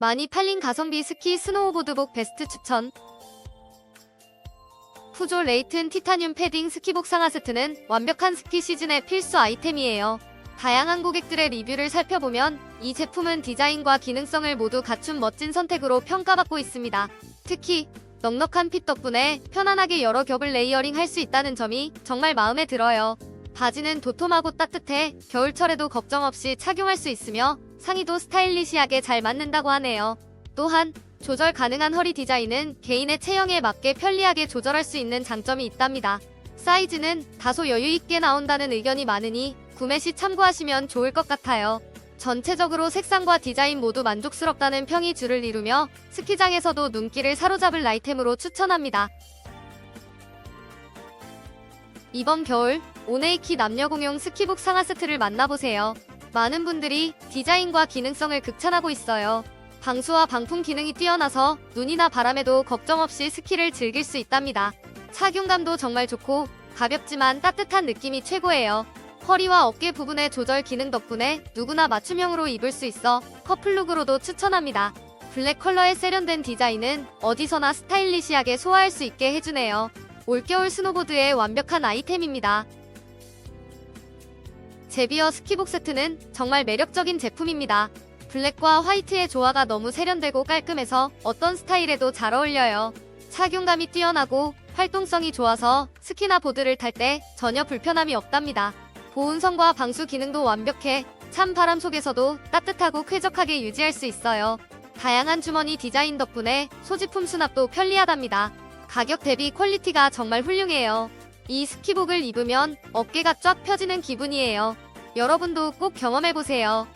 많이 팔린 가성비 스키 스노우보드복 베스트 추천. 푸조 레이튼 티타늄 패딩 스키복 상하 세트는 완벽한 스키 시즌의 필수 아이템이에요. 다양한 고객들의 리뷰를 살펴보면 이 제품은 디자인과 기능성을 모두 갖춘 멋진 선택으로 평가받고 있습니다. 특히 넉넉한 핏 덕분에 편안하게 여러 겹을 레이어링 할 수 있다는 점이 정말 마음에 들어요. 바지는 도톰하고 따뜻해 겨울철에도 걱정 없이 착용할 수 있으며 상의도 스타일리시하게 잘 맞는다고 하네요. 또한 조절 가능한 허리 디자인은 개인의 체형에 맞게 편리하게 조절할 수 있는 장점이 있답니다. 사이즈는 다소 여유 있게 나온다는 의견이 많으니 구매 시 참고하시면 좋을 것 같아요. 전체적으로 색상과 디자인 모두 만족스럽다는 평이 주를 이루며 스키장에서도 눈길을 사로잡을 아이템으로 추천합니다. 이번 겨울 오네이키 남녀 공용 스키복 상하 세트를 만나보세요. 많은 분들이 디자인과 기능성을 극찬하고 있어요. 방수와 방풍 기능이 뛰어나서 눈이나 바람에도 걱정 없이 스키를 즐길 수 있답니다. 착용감도 정말 좋고 가볍지만 따뜻한 느낌이 최고예요. 허리와 어깨 부분의 조절 기능 덕분에 누구나 맞춤형으로 입을 수 있어 커플룩으로도 추천합니다. 블랙 컬러의 세련된 디자인은 어디서나 스타일리시하게 소화할 수 있게 해주네요. 올겨울 스노보드의 완벽한 아이템입니다. 제비어 스키복 세트는 정말 매력적인 제품입니다. 블랙과 화이트의 조화가 너무 세련되고 깔끔해서 어떤 스타일에도 잘 어울려요. 착용감이 뛰어나고 활동성이 좋아서 스키나 보드를 탈 때 전혀 불편함이 없답니다. 보온성과 방수 기능도 완벽해 찬 바람 속에서도 따뜻하고 쾌적하게 유지할 수 있어요. 다양한 주머니 디자인 덕분에 소지품 수납도 편리하답니다. 가격 대비 퀄리티가 정말 훌륭해요. 이 스키복을 입으면 어깨가 쫙 펴지는 기분이에요. 여러분도 꼭 경험해보세요.